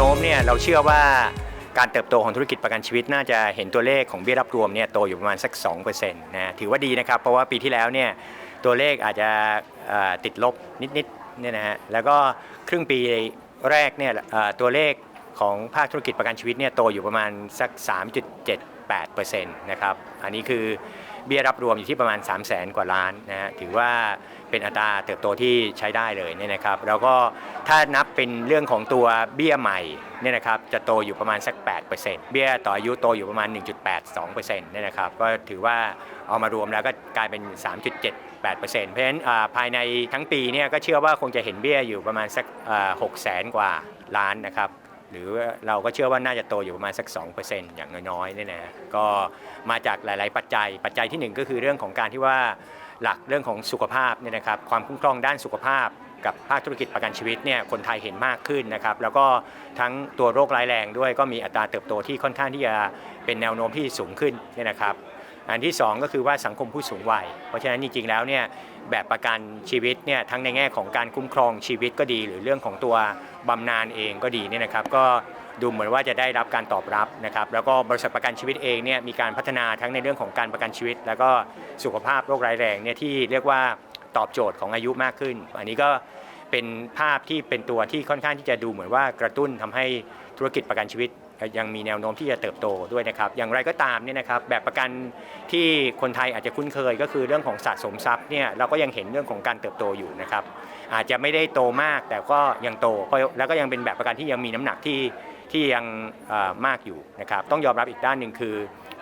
โน้มเนี่ยเราเชื่อว่าการเติบโตของธุรกิจประกันชีวิตน่าจะเห็นตัวเลขของเบี้ยรับรวมเนี่ยโตอยู่ประมาณสัก2%นะถือว่าดีนะครับเพราะว่าปีที่แล้วเนี่ยตัวเลขอาจจะติดลบนิดๆเนี่ยนะฮะแล้วก็ครึ่งปีแรกเนี่ยตัวเลขของภาคธุรกิจประกันชีวิตเนี่ยโตอยู่ประมาณสัก 3.7 8%นะครับ อันนี้คือเบี้ยรับรวมอยู่ที่ประมาณ 3 0 0แสนกว่าล้านนะฮะ ถือว่าเป็นอัตราเติบโตที่ใช้ได้เลยเนี่ยนะครับ แล้วก็ถ้านับเป็นเรื่องของตัวเบี้ยใหม่เนี่ยนะครับจะโตอยู่ประมาณสัก 8%เบี้ยต่ออายุโตอยู่ประมาณ 1.82%เนี่ยนะครับก็ถือว่าเอามารวมแล้วก็กลายเป็น 3.78%เพราะฉะนั้นภายในทั้งปีเนี่ยก็เชื่อว่าคงจะเห็นเบี้ยอยู่ประมาณสัก6แสนกว่าล้านนะครับ หรือเราก็เชื่อว่าน่าจะโตอยู่ประมาณสัก 2%อย่างน้อยๆเนี่ยนะก็มาจากหลายๆ ปัจจัย ปัจจัยทีหนึ่1 ก็คือเรื่องของการที่ว่าหลักเรื่องของสุขภาพเนี่ยนะครับความคุ้มครองด้านสุขภาพ กับภาคธุรกิจประกันชีวิตเนี่ยคนไทยเห็นมากขึ้นนะครับแล้วก็ทั้งตัวโรคร้ายแรงด้วยก็มีอัตราเติบโตที่ค่อนข้างที่จะเป็นแนวโน้มที่สูงขึ้นเนี่ยนะครับ อันที่ 2 ก็คือว่าสังคมผู้สูงวัย เพราะฉะนั้นจริงๆแล้วเนี่ยแบบประกันชีวิตเนี่ยทั้งในแง่ของการคุ้มครองชีวิตก็ดี หรือเรื่องของตัวบำนาญเองก็ดีเนี่ยนะครับก็ดูเหมือนว่าจะได้รับการตอบรับนะครับแล้วก็บริษัทประกันชีวิตเองเนี่ยมีการพัฒนาทั้งในเรื่องของการประกันชีวิต แล้วก็สุขภาพโรคร้ายแรงเนี่ยที่เรียกว่าตอบโจทย์ของอายุมากขึ้น อันนี้ก็เป็นภาพที่เป็นตัวที่ค่อนข้างที่จะดูเหมือนว่ากระตุ้นทำให้ธุรกิจประกันชีวิต ยังมีแนวโน้มที่จะเติบโตด้วยนะครับ อย่างไรก็ตามเนี่ยนะครับแบบประกันที่คนไทยอาจจะคุ้นเคยก็คือเรื่องของสะสมทรัพย์เนี่ยเราก็ยังเห็นเรื่องของการเติบโตอยู่นะครับ อาจจะไม่ได้โตมากแต่ก็ยังโตแล้วก็ยังเป็นแบบประกันที่ยังมีน้ำหนักที่ที่ยังมากอยู่นะครับ ต้องยอมรับอีกด้านหนึ่งคือ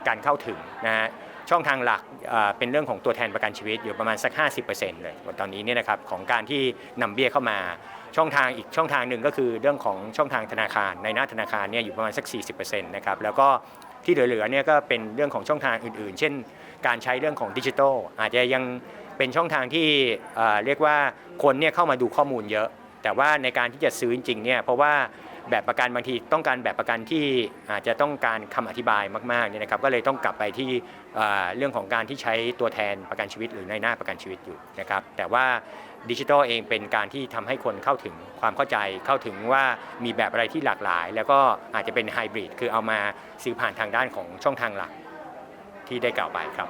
การเข้าถึงนะฮะ ช่องทางหลักเป็นเรื่องของตัวแทนประกันชีวิตอยู่ประมาณสัก 50%เลยตอนนี้เนี่ยนะครับของการที่นำเบี้ยเข้ามาช่องทางอีกช่องทางหนึ่งก็คือเรื่องของช่องทางธนาคาร ในหน้าธนาคารเนี่ยอยู่ประมาณสัก 40%นะครับแล้วก็ที่เหลือๆเนี่ยก็เป็นเรื่องของช่องทางอื่นๆ เช่น การใช้เรื่องของดิจิทัลอาจจะยังเป็นช่องทางที่เอ่อเรียกว่าคนเนี่ยเข้ามาดูข้อมูลเยอะ แต่ว่าในการที่จะซื้อจริงๆเนี่ยเพราะว่า แบบประกันบางทีต้องการแบบประกันที่อาจจะต้องการคำอธิบายมากๆเนี่ยนะครับก็เลยต้องกลับไปที่เอ่อเรื่องของการที่ใช้ตัวแทนประกันชีวิต หรือในหน้าประกันชีวิตอยู่นะครับแต่ว่าดิจิทัลเองเป็นการที่ทำให้คนเข้าถึงความเข้าใจเข้าถึงว่ามีแบบอะไรที่หลากหลาย แล้วก็อาจจะเป็นไฮบริดคือเอามาซื้อผ่านทางด้านของช่องทางหลักที่ได้กล่าวไปครับ